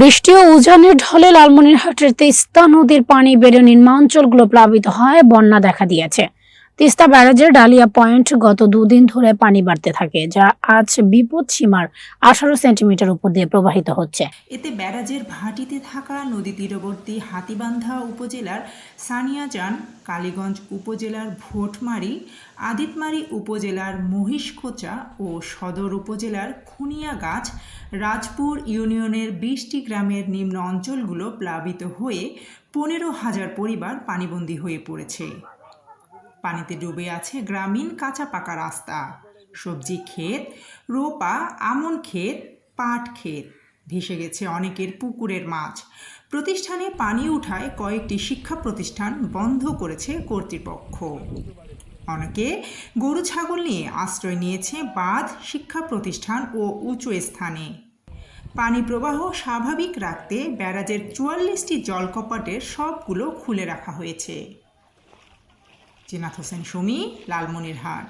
বৃষ্টি ও উজানের ঢলে লালমনিরহাটের তিস্তা নদীর পানি বেড়ে নিম্নাঞ্চলগুলো প্লাবিত হয়, বন্যা দেখা দিয়েছে। তিস্তা ব্যারাজের ডালিয়া পয়েন্ট গত দুদিন ধরে পানি বাড়তে থাকে, যা আজ বিপদ সীমার আঠারো সেন্টিমিটার উপর দিয়ে প্রবাহিত হচ্ছে। এতে ব্যারাজের ভাটিতে থাকা নদী তীরবর্তী হাতিবান্ধা উপজেলার সানিয়াজান, কালীগঞ্জ উপজেলার ভোটমারি, আদিতমারি উপজেলার মহিষখোচা ও সদর উপজেলার খুনিয়াগাছ, রাজপুর ইউনিয়নের বিশটি গ্রামের নিম্ন অঞ্চলগুলো প্লাবিত হয়ে পনেরো হাজার পরিবার পানিবন্দী হয়ে পড়েছে। পানিতে ডুবে আছে গ্রামীণ কাঁচা পাকা রাস্তা। সবজি ক্ষেত, রোপা, আমন ক্ষেত, পাট ক্ষেত। ভেসে গেছে অনেকের পুকুরের মাছ। প্রতিষ্ঠানে পানি উঠায় কয়েকটি শিক্ষা প্রতিষ্ঠান বন্ধ করেছে কর্তৃপক্ষ। অনেকে গরু ছাগল নিয়ে আশ্রয় নিয়েছে বাঁধ শিক্ষা প্রতিষ্ঠান ও উঁচু স্থানে। পানি প্রবাহ স্বাভাবিক রাখতে ব্যারাজের চুয়াল্লিশটি জলকপাটের সবগুলো খুলে রাখা হয়েছে। জিনাত হোসেন সুমি লালমনিরহাট।